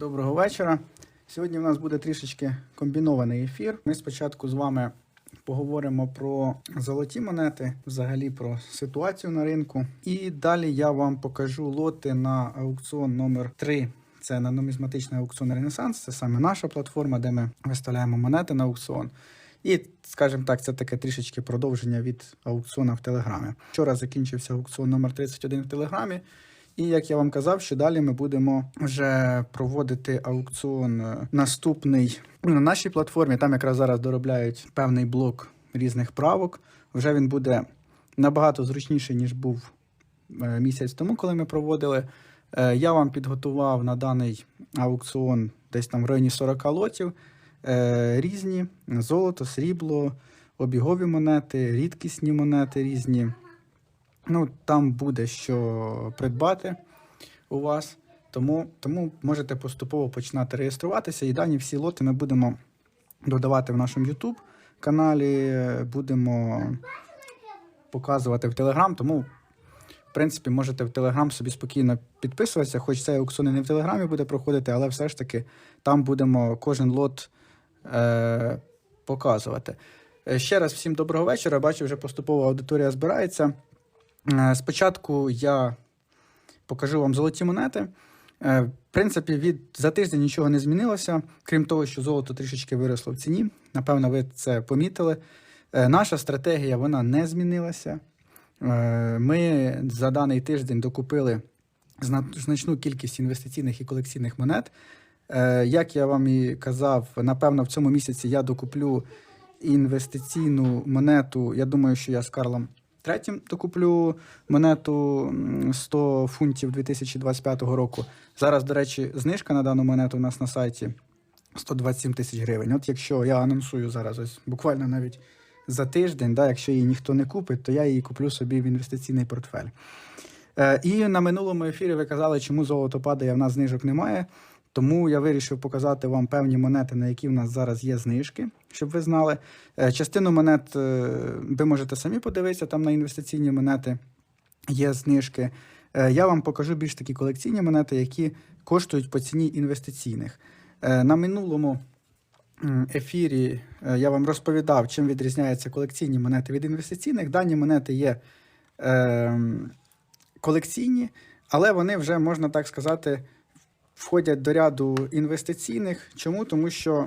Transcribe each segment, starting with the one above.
Доброго вечора. Сьогодні у нас буде трішечки комбінований ефір. Ми спочатку з вами поговоримо про золоті монети, взагалі про ситуацію на ринку. І далі я вам покажу лоти на аукціон номер 3 Це на нумізматичний аукціон Ренесанс. Це саме наша платформа, де ми виставляємо монети на аукціон. І, скажімо так, це таке трішечки продовження від аукціону в Телеграмі. Вчора закінчився аукціон номер 31 в Телеграмі. І як я вам казав, що далі ми будемо вже проводити аукціон е, наступний на нашій платформі. Там якраз зараз доробляють певний блок різних правок. Вже він буде набагато зручніший, ніж був е, місяць тому, коли ми проводили. Е, Я вам підготував на даний аукціон десь там в районі 40 лотів. Різні золото, срібло, обігові монети, рідкісні монети різні. Ну, там буде що придбати у вас. Тому, тому можете поступово починати реєструватися. І дані всі лоти ми будемо додавати в нашому YouTube каналі, будемо показувати в Telegram. Тому, в принципі, можете в Telegram собі спокійно підписуватися, хоч цей аукціон і не в Телеграмі буде проходити, але все ж таки там будемо кожен лот е, показувати. Е, Ще раз всім доброго вечора. Бачу, вже поступово аудиторія збирається. Е, Спочатку я покажу вам золоті монети. Е, В принципі, від за тиждень нічого не змінилося, крім того, що золото трішечки виросло в ціні. Напевно, ви це помітили. Е, Наша стратегія вона не змінилася. Ми за даний тиждень докупили значну кількість інвестиційних і колекційних монет. Як я вам і казав, напевно, в цьому місяці я докуплю інвестиційну монету. Я думаю, що я з Карлом третім докуплю монету 100 фунтів 2025 року. Зараз, до речі, знижка на дану монету у нас на сайті 127 тисяч гривень. От якщо я анонсую зараз, ось буквально навіть за тиждень, да, якщо її ніхто не купить, то я її куплю собі в інвестиційний портфель. Е, і на минулому ефірі ви казали, чому золото падає, а в нас знижок немає. Тому я вирішив показати вам певні монети, на які в нас зараз є знижки, щоб ви знали. Е, Частину монет е, ви можете самі подивитися, там на інвестиційні монети є знижки. Е, Я вам покажу більш такі колекційні монети, які коштують по ціні інвестиційних. На минулому ефірі я вам розповідав, чим відрізняються колекційні монети від інвестиційних. Дані монети є е, колекційні, але вони вже, можна так сказати, входять до ряду інвестиційних. Чому? Тому що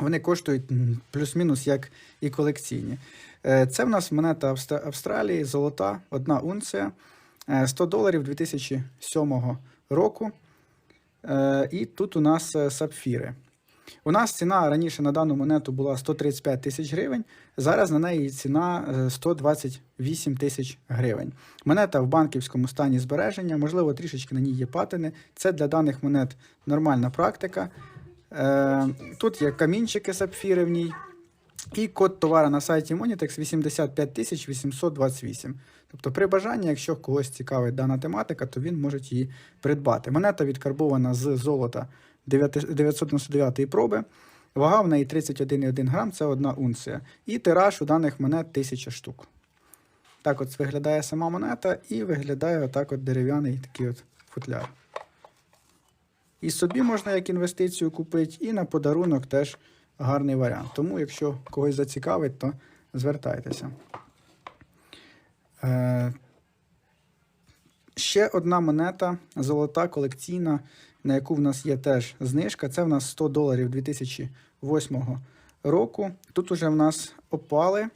вони коштують плюс-мінус як і колекційні. Е, Це в нас монета Австра- Австралії, золота, одна унція, е, 100 доларів 2007 року. Е, І тут у нас е, сапфіри. У нас ціна раніше на дану монету була 135 тисяч гривень. Зараз на неї ціна е, 128 тисяч гривень. Монета в банківському стані збереження, можливо, трішечки на ній є патини. Це для даних монет нормальна практика. Е, Тут є камінчики сапфіри в ній. І код товара на сайті Monitex 85 828. Тобто, при бажанні, якщо когось цікавить дана тематика, то він може її придбати. Монета відкарбована з золота 999 проби. Вага в неї 31,1 грам, це одна унція. І тираж у даних монет 1000 штук. Так от виглядає сама монета і виглядає отак от дерев'яний такий от футляр. І собі можна як інвестицію купити, і на подарунок теж гарний варіант. Тому, якщо когось зацікавить, то звертайтеся. Е, ще одна монета золота колекційна, на яку в нас є теж знижка. Це в нас 100 доларів 2008 року. Тут уже в нас опали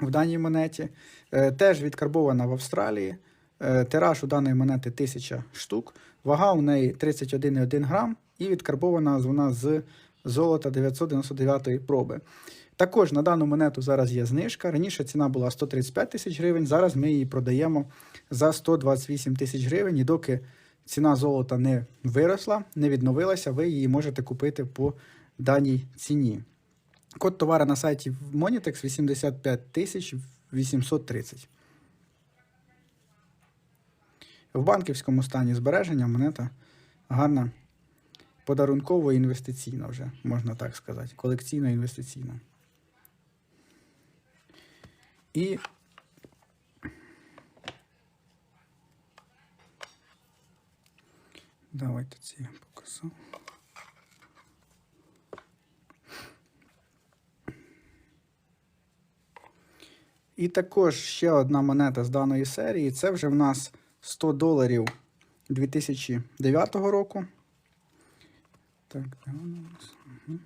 в даній монеті. Е, теж відкарбована в Австралії. Е, Тираж у даної монети 1000 штук. Вага у неї 31,1 грам і відкарбована вона з золота 999 проби. Також на дану монету зараз є знижка. Раніше ціна була 135 тисяч гривень, зараз ми її продаємо за 128 тисяч гривень. І доки ціна золота не виросла, не відновилася, ви її можете купити по даній ціні. Код товара на сайті Monitex 85 тисяч 830. В банківському стані збереження монета гарна, подарунково інвестиційна вже, можна так сказати. Колекційно інвестиційна. І Давайте ці я покажу. І також ще одна монета з даної серії. Це вже в нас 100 доларів 2009 року. Так, де вона у нас? Мгм.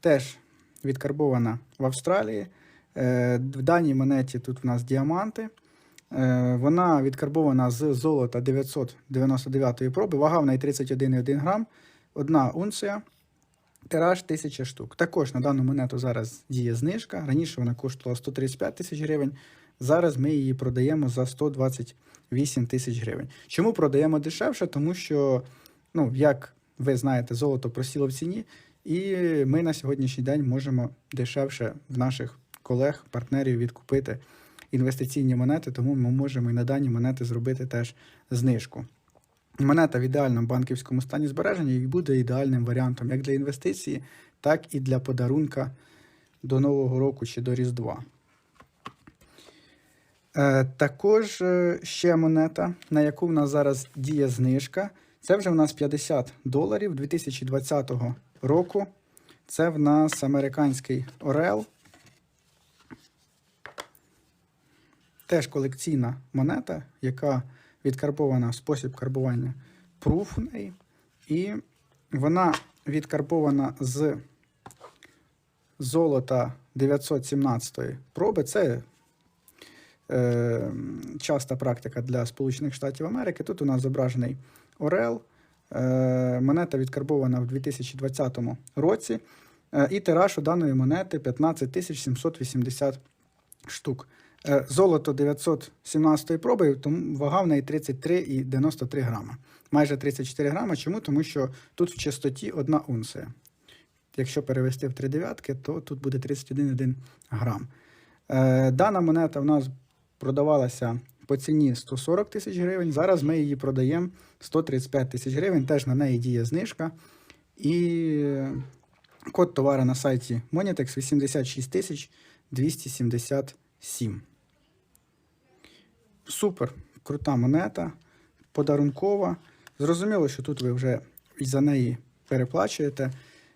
Теж відкарбована в Австралії. Е, В даній монеті тут в нас діаманти. Е, Вона відкарбована з золота 999 проби, вага в неї 31,1 грам, одна унція, тираж 1000 штук. Також на дану монету зараз діє знижка. Раніше вона коштувала 135 тисяч гривень. Зараз ми її продаємо за 128 тисяч гривень. Чому продаємо дешевше? Тому що, ну, як ви знаєте, золото просіло в ціні, і ми на сьогоднішній день можемо дешевше в наших колег, партнерів відкупити інвестиційні монети, тому ми можемо і на дані монети зробити теж знижку. Монета в ідеальному банківському стані збереження і буде ідеальним варіантом як для інвестиції, так і для подарунка до Нового року чи до Різдва. Е, також е, ще монета, на яку в нас зараз діє знижка. Це вже в нас 50 доларів 2020 року. Це в нас американський Орел. Теж колекційна монета, яка відкарбована в спосіб карбування пруф неї. І вона відкарбована з золота 917 проби. Це е, часта практика для Сполучених Штатів Америки. Тут у нас зображений Орел. Е, монета відкарбована в 2020 році. Е, і тираж у даної монети 15 780 штук. Е, Золото 917 проби, тому вага в неї 33,93 грама. Майже 34 грама. Чому? Тому що тут в чистоті одна унція. Якщо перевести в 3 дев'ятки, то тут буде 31,1 грам. Е, Дана монета в нас продавалася по ціні 140 тисяч гривень. Зараз ми її продаємо 135 тисяч гривень. Теж на неї діє знижка. І код товару на сайті Monitex 86 тисяч 277. Супер, крута монета, подарункова. Зрозуміло, що тут ви вже за неї переплачуєте,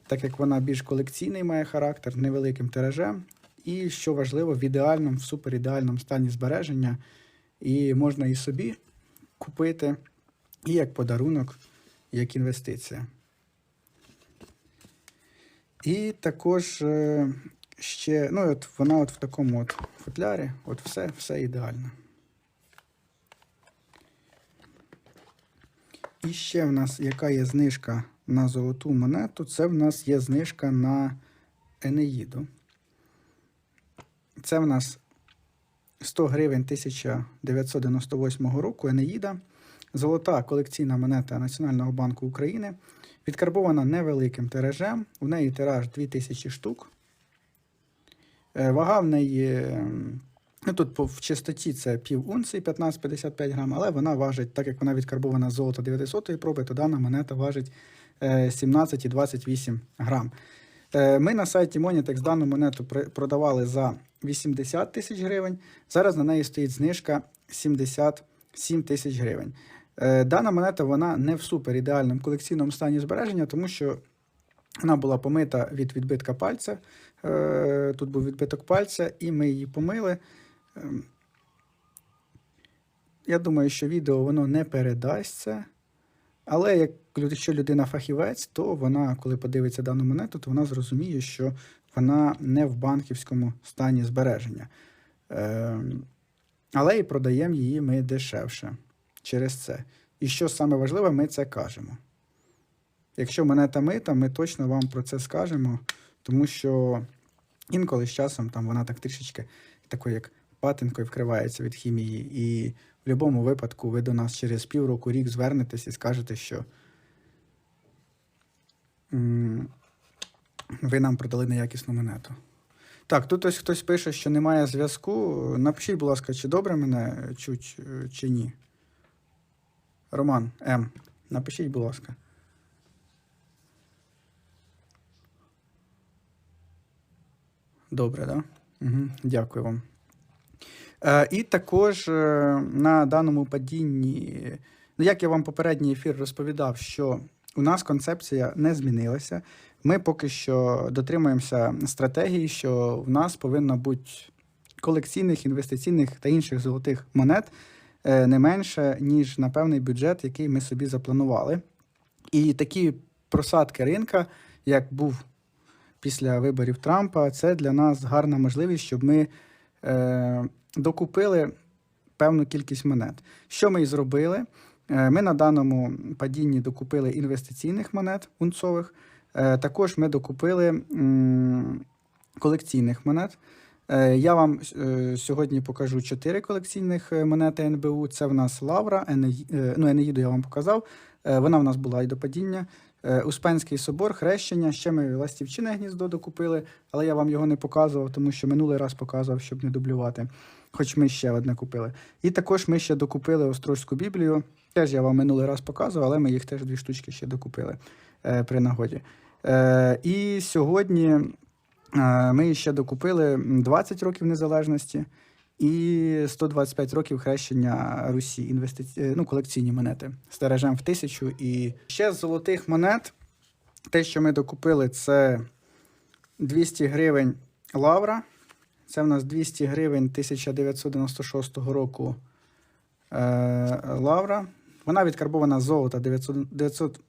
так як вона більш колекційний має характер, невеликим тиражем. І, що важливо, в ідеальному, в суперідеальному стані збереження. І можна і собі купити, і як подарунок, як інвестиція. І також е, ще, ну, от вона от в такому от футлярі, от все, все ідеально. І ще в нас яка є знижка на золоту монету, це в нас є знижка на Енеїду. Це в нас 100 гривень 1998 року Енеїда. Золота колекційна монета Національного банку України. Відкарбована невеликим тиражем. У неї тираж 2000 штук. Е, Вага в неї, тут по- в чистоті це пів унції 15-55 грам, але вона важить, так як вона відкарбована з золота 900 проби, то дана монета важить е, 17,28 грам. Е, Ми на сайті Monitex дану монету продавали за 80 тисяч гривень. Зараз на неї стоїть знижка 77 тисяч гривень. Е, Дана монета вона не в супер ідеальному колекційному стані збереження, тому що вона була помита від відбитка пальця. Е, Тут був відбиток пальця, і ми її помили. Ем, Я думаю, що відео воно не передасть це. Але як, якщо людина фахівець, то вона, коли подивиться дану монету, то вона зрозуміє, що вона не в банківському стані збереження. Ем, але і продаємо її ми дешевше через це. І що саме важливе, ми це кажемо. Якщо монета мита, ми точно вам про це скажемо, тому що інколи з часом там вона так трішечки такою, як патинкою вкривається від хімії. І в будь-якому випадку ви до нас через півроку, рік звернетесь і скажете, що ви нам продали неякісну монету. Так, тут ось хтось пише, що немає зв'язку. Напишіть, будь ласка, чи добре мене чуть, е, чи ні. Роман М. Напишіть, будь ласка. Добре, так? Да? Угу, дякую вам. Е, і також е, на даному падінні Ну, як я вам попередній ефір розповідав, що у нас концепція не змінилася. Ми поки що дотримуємося стратегії, що в нас повинно бути колекційних, інвестиційних та інших золотих монет е, не менше, ніж на певний бюджет, який ми собі запланували. І такі просадки ринка, як був після виборів Трампа, це для нас гарна можливість, щоб ми докупили певну кількість монет. Що ми і зробили? Е, Ми на даному падінні докупили інвестиційних монет унцових. Е, Також ми докупили колекційних монет. Е, Я вам сьогодні покажу чотири колекційних монети НБУ. Це в нас Лавра, Енеї- ну, Енеїду я вам показав. Вона в нас була і до падіння. Успенський собор, хрещення. Ще ми ластівчине гніздо докупили, але я вам його не показував, тому що минулий раз показував, щоб не дублювати. Хоч ми ще одне купили. І також ми ще докупили Острозьку Біблію. Теж я вам минулий раз показував, але ми їх теж дві штучки ще докупили е, при нагоді. Е, і сьогодні е, ми ще докупили 20 років незалежності і 125 років хрещення Русі, інвестиці... е, ну, колекційні монети з тиражем в тисячу. І ще з золотих монет. Те, що ми докупили, це 200 гривень Лавра. Це в нас 200 гривень 1996 року е, Лавра. Вона відкарбована з золота 900, 900,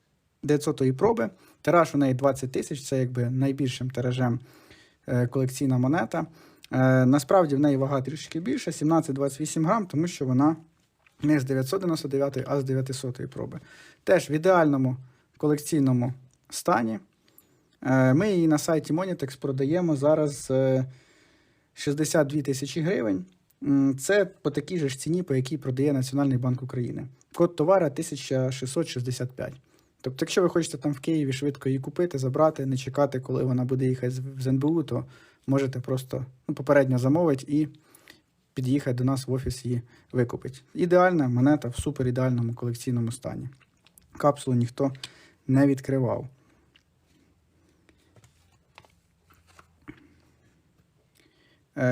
900 проби. Тираж у неї 20 тисяч, це якби найбільшим тиражем е, колекційна монета. Е, насправді в неї вага трішки більша, 17-28 грам, тому що вона не з 999, а з 900 проби. Теж в ідеальному колекційному стані. Е, Ми її на сайті Monitex продаємо зараз е, 62 тисячі гривень. Це по такій же ж ціні, по якій продає Національний банк України. Код товара 1665. Тобто, якщо ви хочете там в Києві швидко її купити, забрати, не чекати, коли вона буде їхати з- НБУ, то можете просто ну, попередньо замовити і під'їхати до нас в офіс її викупити. Ідеальна монета в супер ідеальному колекційному стані. Капсулу ніхто не відкривав.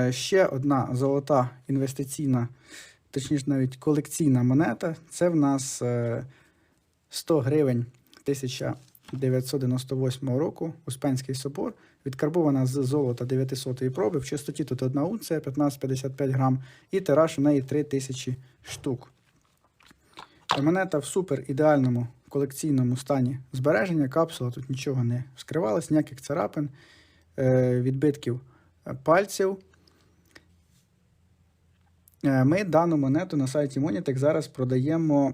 Ще одна золота інвестиційна, точніше навіть колекційна монета. Це в нас е, 100 гривень 1998 року Успенський собор, відкарбована з золота 900-ї проби. В чистоті тут одна унція, 15-55 грам, і тираж у неї 3000 штук. Монета в супер ідеальному колекційному стані збереження. Капсула тут нічого не вскривалась, ніяких царапин, е, відбитків е, пальців. Е, Ми дану монету на сайті Monitex зараз продаємо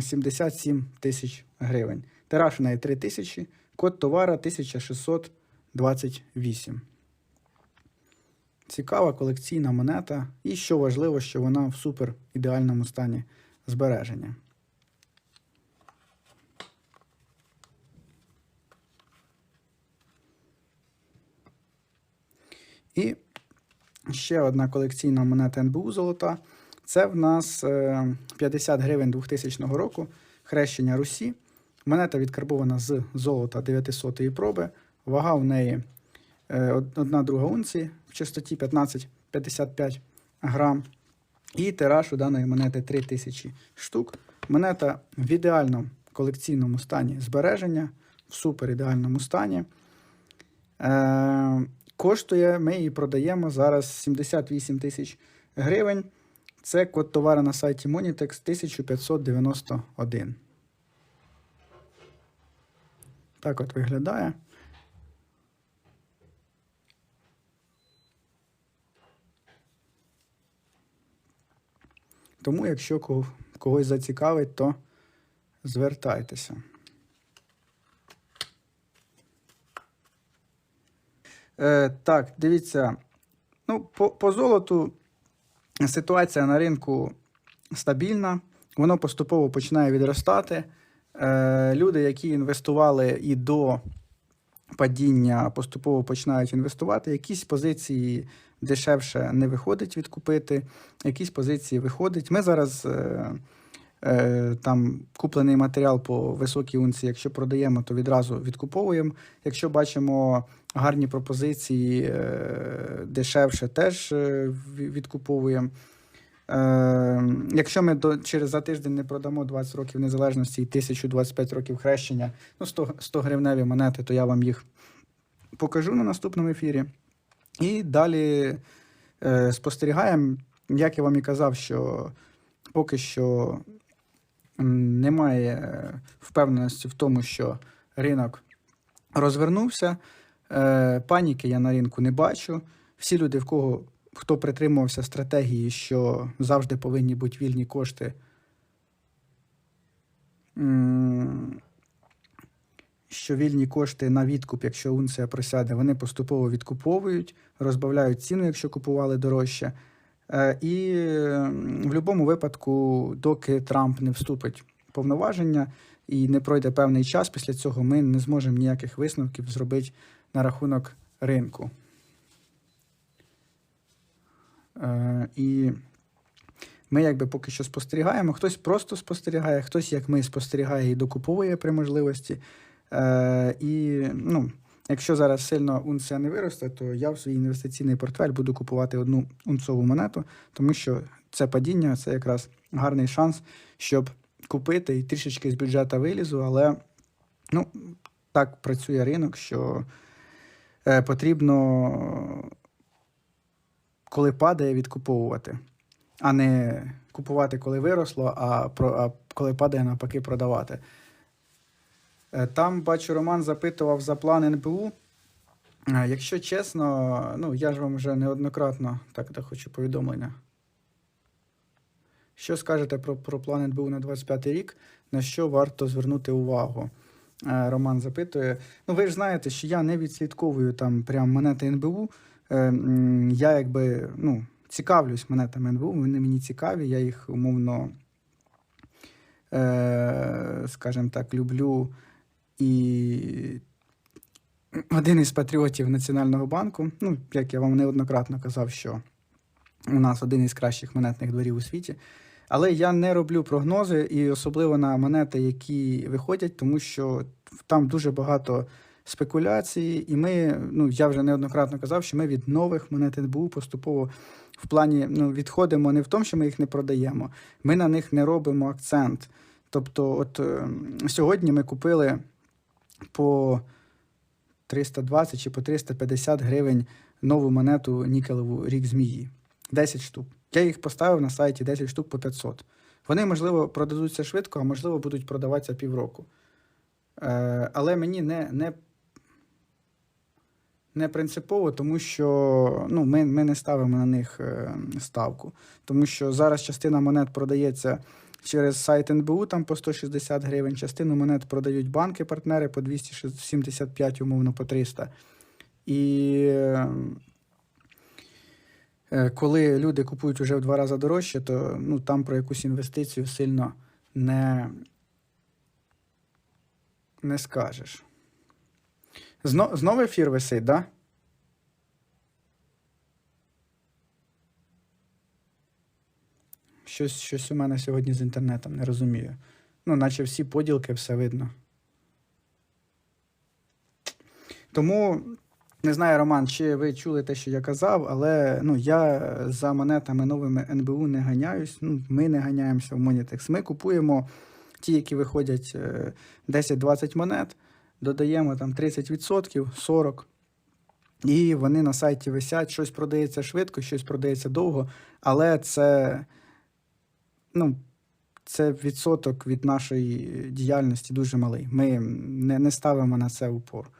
77 тисяч гривень. Тираж у неї 3 тисячі, код товара 1628. Цікава колекційна монета. І що важливо, що вона в супер ідеальному стані збереження. І ще одна колекційна монета НБУ золота. Це в нас е, 50 гривень 2000 року хрещення Русі. Монета відкарбована з золота 900-ї проби. Вага в неї е, од- одна друга унції в частоті 15-55 грам. І тираж у даної монети 3000 штук. Монета в ідеальному колекційному стані збереження, в супер ідеальному стані. Е, коштує, ми її продаємо зараз 78 тисяч гривень. Це код товару на сайті Monitex 1591. Так от виглядає. Тому, якщо когось зацікавить, то звертайтеся. Е, так, дивіться. Ну, по, по золоту ситуація на ринку стабільна, воно поступово починає відростати. Е, люди, які інвестували і до падіння, поступово починають інвестувати. Якісь позиції дешевше не виходить відкупити, якісь позиції виходить. Ми зараз. Е, Там куплений матеріал по високій унції, якщо продаємо, то відразу відкуповуємо. Якщо бачимо гарні пропозиції е, дешевше, теж е, відкуповуємо. Е, якщо ми до, через за тиждень не продамо 20 років незалежності і 1025 років хрещення, ну 100, 100 гривневі монети, то я вам їх покажу на наступному ефірі. І далі е, спостерігаємо, як я вам і казав, що поки що немає е, впевненості в тому, що ринок розвернувся. Е, паніки я на ринку не бачу. Всі люди, в кого хто притримувався стратегії, що завжди повинні бути вільні кошти. Що вільні кошти на відкуп, якщо унція просяде, вони поступово відкуповують, розбавляють ціну, якщо купували дорожче. Е, І в будь-якому випадку, доки Трамп не вступить в повноваження і не пройде певний час, після цього ми не зможемо ніяких висновків зробити на рахунок ринку. Е, І ми якби поки що спостерігаємо. Хтось просто спостерігає, хтось, як ми, спостерігає і докуповує при можливості. Е, І ну, якщо зараз сильно унція не виросте, то я в свій інвестиційний портфель буду купувати одну унцову монету, тому що це падіння це якраз гарний шанс, щоб купити і трішечки з бюджету вилізу, але ну, так працює ринок, що е, потрібно, коли падає, відкуповувати, а не купувати, коли виросло, а, про, а коли падає, навпаки, продавати. Е, Там, бачу, Роман запитував за план НБУ. Е, Якщо чесно, ну я ж вам вже неоднократно так, так хочу повідомлення. Що скажете про, про план НБУ на 25 рік, на що варто звернути увагу? Е, Роман запитує. Ну, ви ж знаєте, що я не відслідковую там прям монети НБУ. Я якби ну, цікавлюсь монетами НБУ, вони мені цікаві, я їх умовно, скажімо так, люблю. І один із патріотів Національного банку, ну, як я вам неоднократно казав, що у нас один із кращих монетних дворів у світі. Але я не роблю прогнози, і особливо на монети, які виходять, тому що там дуже багато спекуляцій, і ми, ну я вже неоднократно казав, що ми від нових монет НБУ поступово в плані ну, відходимо не в тому, що ми їх не продаємо, ми на них не робимо акцент. Тобто, от е, сьогодні ми купили по 320 чи по 350 гривень нову монету нікелеву рік змії. 10 штук. Я їх поставив на сайті 10 штук по 500. Вони, можливо, продадуться швидко, а можливо, будуть продаватися півроку. Е, але мені не, не, не принципово, тому що ну, ми, ми не ставимо на них е, ставку. Тому що зараз частина монет продається через сайт НБУ там по 160 гривень, частину монет продають банки-партнери по 275, умовно, по 300. І е, е, коли люди купують вже в два рази дорожче, то ну, там про якусь інвестицію сильно не, не скажеш. Зно, знову ефір висить, так? Да? Щось, щось у мене сьогодні з інтернетом не розумію. Ну, наче всі поділки, все видно. Тому не знаю, Роман, чи ви чули те, що я казав, але ну, я за монетами новими НБУ не ганяюсь. Ну, ми не ганяємося в Monitex. Ми купуємо ті, які виходять е, 10-20 монет, додаємо там 30%, 40%. І вони на сайті висять, щось продається швидко, щось продається довго, але це, ну, це відсоток від нашої діяльності дуже малий. Ми не, не ставимо на це упор.